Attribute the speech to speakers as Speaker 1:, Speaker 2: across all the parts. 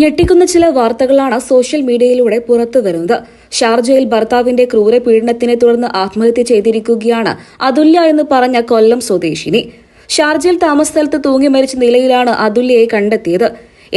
Speaker 1: ഞെട്ടിക്കുന്ന ചില വാർത്തകളാണ് സോഷ്യൽ മീഡിയയിലൂടെ പുറത്തു വരുന്നത്. ഷാർജയിൽ ഭർത്താവിന്റെ ക്രൂര പീഡനത്തിനെ തുടർന്ന് ആത്മഹത്യ ചെയ്തിരിക്കുകയാണ് അതുല്യ എന്ന് പറഞ്ഞ കൊല്ലം സ്വദേശിനി. ഷാർജയിൽ താമസസ്ഥലത്ത് തൂങ്ങി മരിച്ച നിലയിലാണ് അതുല്യയെ കണ്ടെത്തിയത്.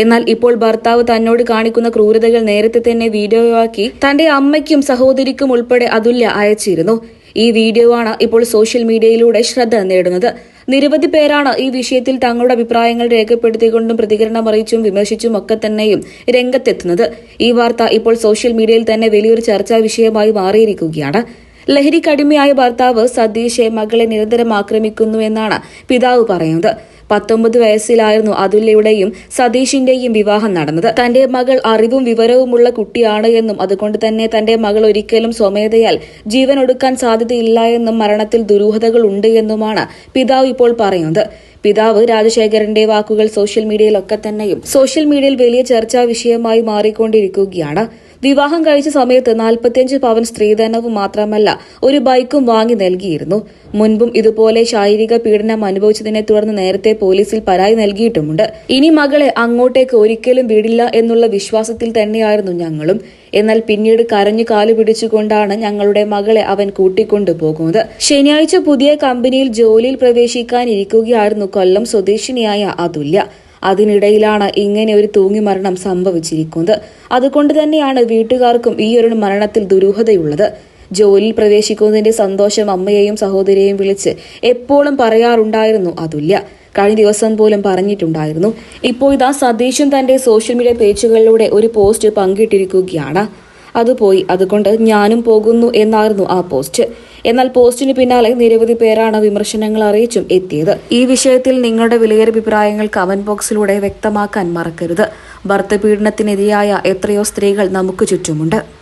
Speaker 1: എന്നാൽ ഇപ്പോൾ ഭർത്താവ് തന്നോട് കാണിക്കുന്ന ക്രൂരതകൾ നേരത്തെ തന്നെ വീഡിയോയാക്കി തന്റെ അമ്മയ്ക്കും സഹോദരിക്കും ഉൾപ്പെടെ അതുല്യ അയച്ചിരുന്നു. ഈ വീഡിയോ ആണ് ഇപ്പോൾ സോഷ്യൽ മീഡിയയിലൂടെ ശ്രദ്ധ നേടുന്നത്. നിരവധി പേരാണ് ഈ വിഷയത്തിൽ തങ്ങളുടെ അഭിപ്രായങ്ങൾ രേഖപ്പെടുത്തിക്കൊണ്ടും പ്രതികരണം അറിയിച്ചും വിമർശിച്ചും ഒക്കെ തന്നെയും രംഗത്തെത്തുന്നത്. ഈ വാർത്ത ഇപ്പോൾ സോഷ്യൽ മീഡിയയിൽ തന്നെ വലിയൊരു ചർച്ചാ വിഷയമായി മാറിയിരിക്കുകയാണ്. ലഹരിക്കടിമയായ ഭർത്താവ് സതീഷെ മകളെ നിരന്തരം ആക്രമിക്കുന്നു എന്നാണ് പിതാവ് പറയുന്നത്. പത്തൊമ്പത് വയസ്സിലായിരുന്നു അതുല്യയുടെയും സതീഷിന്റെയും വിവാഹം നടന്നത്. തന്റെ മകൾ അറിവും വിവരവുമുള്ള കുട്ടിയാണ് എന്നും അതുകൊണ്ട് തന്നെ തന്റെ മകൾ ഒരിക്കലും സ്വമേധയാൽ ജീവൻ ഒടുക്കാൻ സാധ്യതയില്ല എന്നും മരണത്തിൽ ദുരൂഹതകൾ ഉണ്ട് എന്നുമാണ് പിതാവ് ഇപ്പോൾ പറയുന്നത്. പിതാവ് രാജശേഖരന്റെ വാക്കുകൾ സോഷ്യൽ മീഡിയയിലൊക്കെ തന്നെയും സോഷ്യൽ മീഡിയയിൽ വലിയ ചർച്ചാ വിഷയമായി മാറിക്കൊണ്ടിരിക്കുകയാണ്. വിവാഹം കഴിച്ച സമയത്ത് നാൽപ്പത്തിയഞ്ച് പവൻ സ്ത്രീധനവും മാത്രമല്ല ഒരു ബൈക്കും വാങ്ങി നൽകിയിരുന്നു. മുൻപും ഇതുപോലെ ശാരീരിക പീഡനം അനുഭവിച്ചതിനെ തുടർന്ന് നേരത്തെ പോലീസിൽ പരാതി നൽകിയിട്ടുമുണ്ട്. ഇനി മകളെ അങ്ങോട്ടേക്ക് ഒരിക്കലും വിടില്ല എന്നുള്ള വിശ്വാസത്തിൽ തന്നെയായിരുന്നു ഞങ്ങളും. എന്നാൽ പിന്നീട് കരഞ്ഞു കാലു പിടിച്ചുകൊണ്ടാണ് ഞങ്ങളുടെ മകളെ അവൻ കൂട്ടിക്കൊണ്ടുപോകുന്നത്. ശനിയാഴ്ച പുതിയ കമ്പനിയിൽ ജോലിയിൽ പ്രവേശിക്കാനിരിക്കുകയായിരുന്നു കൊല്ലം സ്വദേശിനിയായ അതുല്യ. അതിനിടയിലാണ് ഇങ്ങനെ ഒരു തൂങ്ങി മരണം സംഭവിച്ചിരിക്കുന്നത്. അതുകൊണ്ട് തന്നെയാണ് വീട്ടുകാർക്കും ഈ ഒരു മരണത്തിൽ ദുരൂഹതയുള്ളത്. ജോലിയിൽ പ്രവേശിക്കുന്നതിന്റെ സന്തോഷം അമ്മയെയും സഹോദരിയെയും വിളിച്ച് എപ്പോഴും പറയാറുണ്ടായിരുന്നു അതുല്യ. കഴിഞ്ഞ ദിവസം പോലും പറഞ്ഞിട്ടുണ്ടായിരുന്നു. ഇപ്പോൾ ഇതാ സതീഷും തന്റെ സോഷ്യൽ മീഡിയ പേജുകളിലൂടെ ഒരു പോസ്റ്റ് പങ്കിട്ടിരിക്കുകയാണ്. അത് പോയി. അതുകൊണ്ട് ഞാനും പോകുന്നു എന്നായിരുന്നു ആ പോസ്റ്റ്. എന്നാൽ പോസ്റ്റിന് പിന്നാലെ നിരവധി പേരാണ് വിമർശനങ്ങൾ അറിയിച്ചും എത്തിയത്. ഈ വിഷയത്തിൽ നിങ്ങളുടെ വിലയേറിയ അഭിപ്രായങ്ങൾ കമന്റ് ബോക്സിലൂടെ വ്യക്തമാക്കാൻ മറക്കരുത്. ഭർത്തപീഡനത്തിനെതിരായ എത്രയോ സ്ത്രീകൾ നമുക്ക് ചുറ്റുമുണ്ട്.